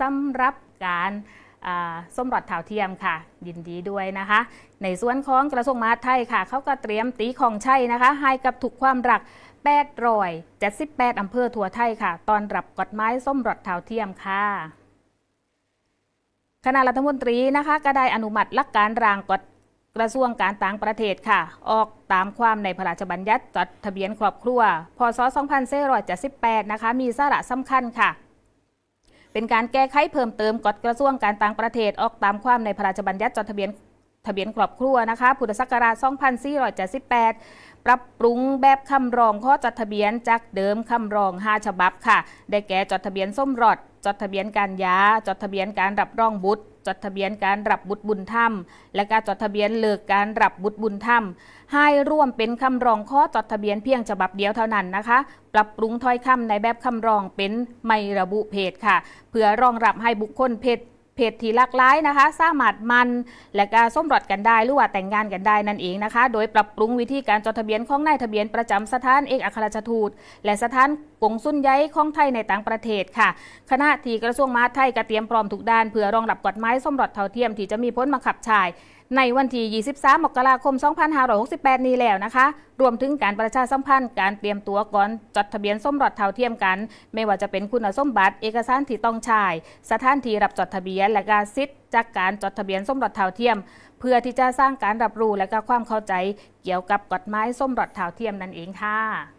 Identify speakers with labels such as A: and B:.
A: สำหรับการส้มรอดเท่าเทียมค่ะ ยินดีด้วยนะคะ ในส่วนของกระทรวงมหาดไทยค่ะ เขาก็เตรียมตีของใช้นะคะ ให้กับทุกความรัก8รอย78อำเภอทั่วไทยค่ะ ตอนรับกฎหมายส้มรอดเท่าเทียมค่ะคณะรัฐมนตรีนะคะก็ได้อนุมัติหลักการร่างกฎกระทรวงการต่างประเทศค่ะ ออกตามความในพระราชบัญญัติจดทะเบียนครอบครัว พศ2478 นะคะ มีสาระสำคัญค่ะ เป็นการแก้ไขเพิ่มเติมกฎกระทรวงการต่างประเทศออกตามความในพระราชบัญญัติจดทะเบียนทะเบียนครอบครัวนะคะ พุทธศักราช 2478 ปรับปรุงแบบคำรองข้อจดทะเบียนจากเดิมคำรอง 5 ฉบับค่ะ ได้แก่จดทะเบียนส้มรอดจดทะเบียนการยาจดทะเบียนการรับรองบุตร จดทะเบียนการรับบุตรบุญธรรม และการจดทะเบียนเลิกการรับบุตรบุญธรรม ให้ร่วมเป็นคำร้องข้อจดทะเบียนเพียงฉบับเดียวเท่านั้นนะคะ ปรับปรุงถ้อยคำในแบบคำร้องเป็นไม่ระบุเพศค่ะ เพื่อรองรับให้บุคคลเพศเพศที่หลากหลายนะคะ สามารถมัน และก็ส้มรอดกันได้หรือว่าแต่งงานกันได้นั่นเองนะคะ โดยปรับปรุงวิธีการจดทะเบียนของนายทะเบียนประจำสถานเอกอัครราชทูต และสถาน กงสุลย้ายของไทยในต่างประเทศค่ะ คณะที่กระทรวงมหาดไทยก็เตรียมพร้อมทุกด้านเพื่อรองรับกฎหมายส้มรอดเท่าเทียมที่จะมีพ้นบังคับใช้ในวันที่ 23 มกราคม 2568 นี้แล้วนะคะ รวมถึงการประชาสัมพันธ์ การเตรียมตัวก่อนจดทะเบียนส้มรอดเท่าเทียมกัน ไม่ว่าจะเป็นคุณสมบัติ เอกสารที่ต้องใช้ สถานที่รับจดทะเบียน และการสิทธิ์จากการจดทะเบียนส้มรอดเท่าเทียม เพื่อที่จะสร้างการรับรู้และก็ความเข้าใจ เกี่ยวกับกฎหมายส้มรอดเท่าเทียมนั่นเองค่ะ